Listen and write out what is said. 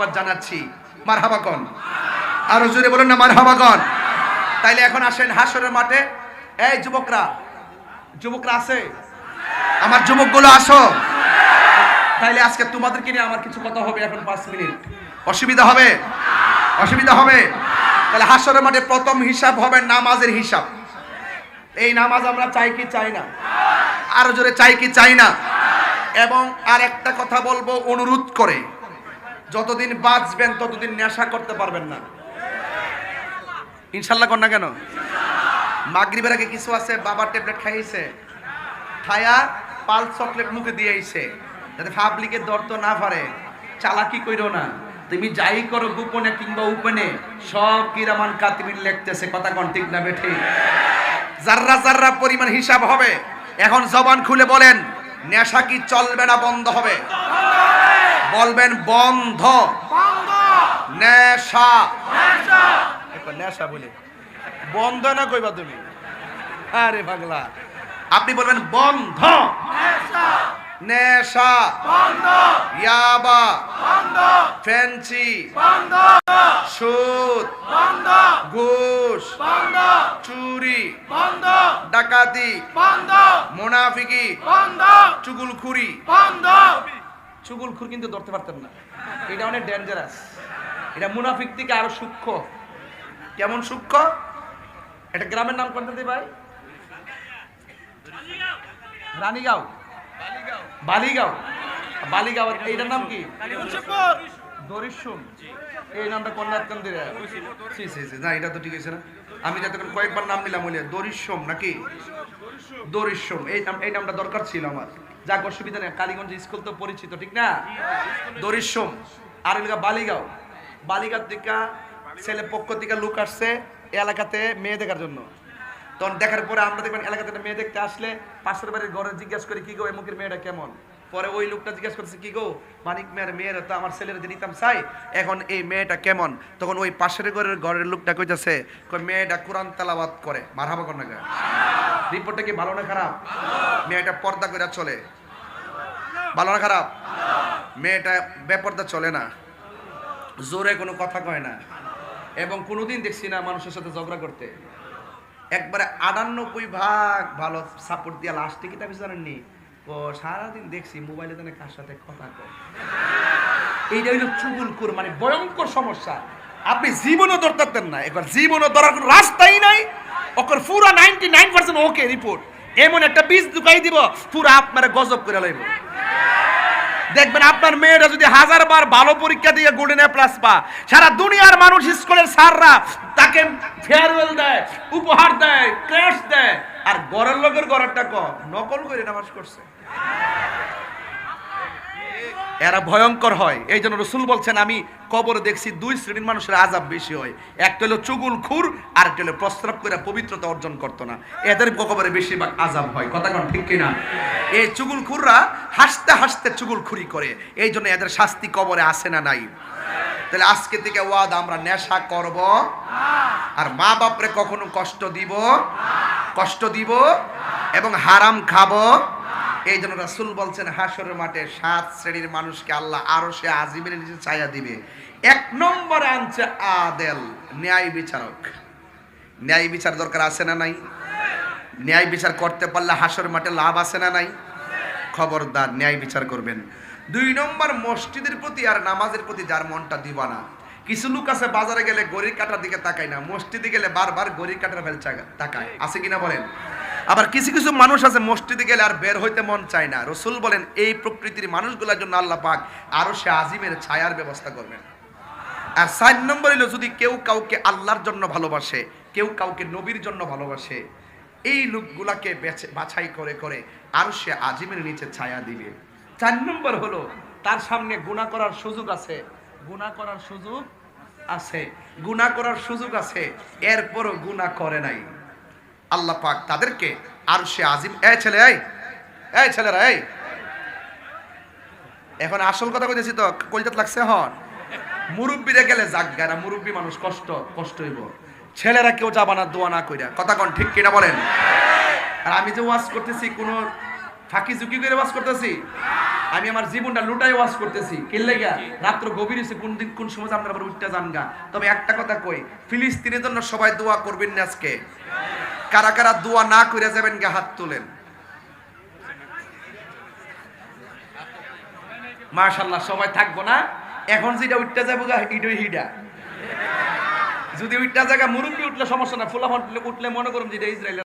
মোবারকবাদ জানাচ্ছি। মার হাবাকন আরও জোরে বলুন না মার হাবাকন তাইলে এখন আসেন হাসরের মাঠে। এই যুবকরা যুবকরা আছে? আমার যুবকগুলো আসো। তাইলে আজকে তোমাদেরকে নিয়ে আমার কিছু কথা হবে এখন পাঁচ মিনিট। অসুবিধা হবে? অসুবিধা হবে? তাহলে হাসরের মাঠে প্রথম হিসাব হবে নামাজের হিসাব। এই নামাজ আমরা চাই কি চাই না? আরও জোরে চাই কি চাই না? এবং আর একটা কথা বলব অনুরোধ করে। যতদিন বাঁচবেন, ততদিন নেশা করতে পারবেন না। ইনশাল্লাহ না কেন? মাগরিবের আগে কিছু আছে, বাবার ট্যাবলেট খাইছে খায়া পাল চকলেট মুখে দিয়ে আইছে। যাতে পাবলিকে দর্দ না পারে চালাকি কইরো না। তুমি যাই করো গোপনে কিংবা উপনে, সব কিরামান কাতিমিন লিখতেছে, কথা কোন ঠিক না বেঠি? জাররা জাররা পরিমাণ হিসাব হবে, এখন জবান খুলে বলেন, নেশা কি চলবে না বন্ধ হবে? বলবেন বন্ধ। নেশা। একবার নেশা বলে। বন্ধ না কইবা তুমি? আরে পাগলা। আপনি বলবেন বন্ধ। নেশা। ইয়াবা। ফ্যান্সি। সুদ। ঘুষ। চুরি। ডাকাতি। মোনাফিকি। চুগুলখুরি। চুগুলখুর কিন্তু ধরতে পারতেন না। এটা অনেক ডেঞ্জারাস এটা মুনাফিক থেকে আরও সূক্ষ্ম। কেমন সূক্ষ্ম? এটা গ্রামের নাম কোনটা দি ভাই? রানীগাঁও। বালিগাঁও। বালিগাঁও। এইটার নাম কি? দরিশুম এই নামটা কন্যাত কেন্দ্রে সি সি সি। না, এটা তো ঠিক আছে না। আমি যাতে কয়েকবার নাম নিলাম বলে দরিশ্বম নাকি? দরিশ্বম। এই এই নামটা দরকার ছিল আমার। যাক, অসুবিধা নেই। কালীগঞ্জ স্কুল তো পরিচিত, ঠিক না? দরিশ্বম। আর এলাকা বালিগাঁও। বালিগাঁও থেকে ছেলে পক্ষ থেকে লোক আসছে এলাকাতে মেয়ে দেখার জন্য। তখন দেখার পরে আমরা দেখবেন এলাকাতে মেয়ে দেখতে আসলে পাশের বাড়ির ঘরে জিজ্ঞাসা করি, কি গো, এই মুখের মেয়েটা কেমন? পরে ওই লোকটা জিজ্ঞাসা করছে, কি গো, মানিক মেয়ের মেয়েরা তো আমার ছেলের নিতাম চাই এখন এই মেয়েটা কেমন? তখন ওই পাশের ঘরের ঘরের লোকটা কইতাছে, কই, মেয়েটা কোরআন তালাবাদ করে। মারহাবা কর না কেন? রিপোর্টটা কি ভালো না খারাপ? মেয়েটা পর্দা করে চলে। ভালো না খারাপ? মেয়েটা বেপর্দা চলে না। জোরে কোনো কথা কয় না। এবং কোনোদিন দেখছি না মানুষের সাথে ঝগড়া করতে। একবারে আটান্নব্বই ভাগ ভালো সাপোর্ট দিয়া লাস্টে কি তাকে জানেননি ও সারাদিন দেখছি মোবাইলে জানে কার সাথে কথা কয়। এইটা হইল চুগুলকুর মানে ভয়ঙ্কর সমস্যা। আপনি জীবনও ধরতেন না। একবার জীবনও ধরার কোনো রাস্তাই নাই। ওকর পুরা ninety nine percent okay report এমন একটা বীজ ঢুকাই দিব, পুরা আপনারা গজব করে লাইব। দেখবেন আপনার মেয়েরা যদি হাজার বার ভালো পরীক্ষা দিয়ে গোল্ডেন প্লাস পা সারা দুনিয়ার মানুষ স্কুলের স্যাররা তাকে ফেয়ারওয়েল দেয়, উপহার দেয় ক্রেশ দেয়। আর গড়ের লোকের গড়েরটা কম, নকল করে নামাজ করছে। এরা ভয়ঙ্কর হয়। এই জন্য রসুল বলছেন, আমি কবরে দেখছি দুই শ্রেণির মানুষের আজাব বেশি হয়। একটা হলো চুগুল খুর আর একটা হলো প্রস্রাব করে পবিত্রতা অর্জন করতো না। এদের কবরে বেশিরভাগ আজাব হয়। কথা কোন ঠিক কিনা? এই চুগুল খুররা হাসতে হাসতে চুগুল খুরি করে। এই জন্য এদের শাস্তি কবরে আসে না নাই। তাহলে আজকে থেকে ওয়াদ, আমরা নেশা করব। আর মা বাপরে কখনো কষ্ট দিব? কষ্ট দিব এবং হারাম খাব। এই জন্য রাসুল বলছেন হাসরের মাঠে সাত শ্রেণির মানুষকে আল্লাহ আরও সে আজিমের নিচে ছায়া দিবে। এক নম্বরে আনছে আদেল, ন্যায় বিচারক। ন্যায় বিচার দরকার আছে না নাই? ন্যায় বিচার করতে পারলে হাসর মাঠে লাভ আছে না নাই? খবরদার, ন্যায় বিচার করবেন। দুই নম্বর, মসজিদের প্রতি আর নামাজের প্রতি যার মনটা দিবা না কিছু লোক আছে বাজারে গেলে গড়ির কাটার দিকে তাকায় না, মসজিদে গেলে বারবার গড়ির কাটার ফেল তাকায়। আছে কিনা বলেন? আবার কিছু কিছু মানুষ আছে, মসজিদে গেলে আর বের হইতে মন চায় না। রসুল বলেন, এই প্রকৃতির মানুষগুলোর জন্য আল্লাহ পাক আরও সে আজিমের ছায়ার ব্যবস্থা করবেন। আর সাত নম্বর হলো যদি কেউ কাউকে আল্লাহর জন্য ভালোবাসে, কেউ কাউকে নবীর জন্য ভালোবাসে, এই লোকগুলাকে বেছে- বাছাই করে করে আরও সে আজিমের নিচে ছায়া দিবে। চার নম্বর হলো, তার সামনে গুণা করার সুযোগ আছে। গুণা করার সুযোগ আছে। গুণা করার সুযোগ আছে। এরপরও গুণা করে নাই। আল্লাহ পাক তাদেরকে আর সে আজিম, এই ছেলে, এই ছেলেরা, এই। এখন আসল কথা কইতেছি তো, কলজাত লাগছে হন মুরব্বীরা গেলে জাগারা মুরব্বী মানুষ, কষ্ট কষ্ট হইব। ছেলেরা কেউ যাবা না, দোয়া না কইরা। কথা কন ঠিক কিনা বলেন? আর আমি যে ওয়াজ করতেছি, কোনো ফাঁকি ঝুঁকি করে ওয়াজ করতেছি? আমি আমার জীবনটা লুটাই ওয়াজ করতেছি। কিনলে গা রাত্র গভীর হয়েছে কোন দিন, কোন সময় আপনারা আবার উঠতে যান গা। তবে একটা কথা কই, ফিলিস্তিনের জন্য সবাই দোয়া করবেন না আজকে। কারা কারা দোয়া না করে যাবেন গে হাত তোলেন। মাশাল্লাহ সবাই থাকব না? এখন যেটা উঠতে যাব ইডই হিডা। যদি উঠতে জায়গা মুরব্বী উঠলে সমস্যা না ফুলাফান উঠলে মনে করুন যে এটা ইসরায়েল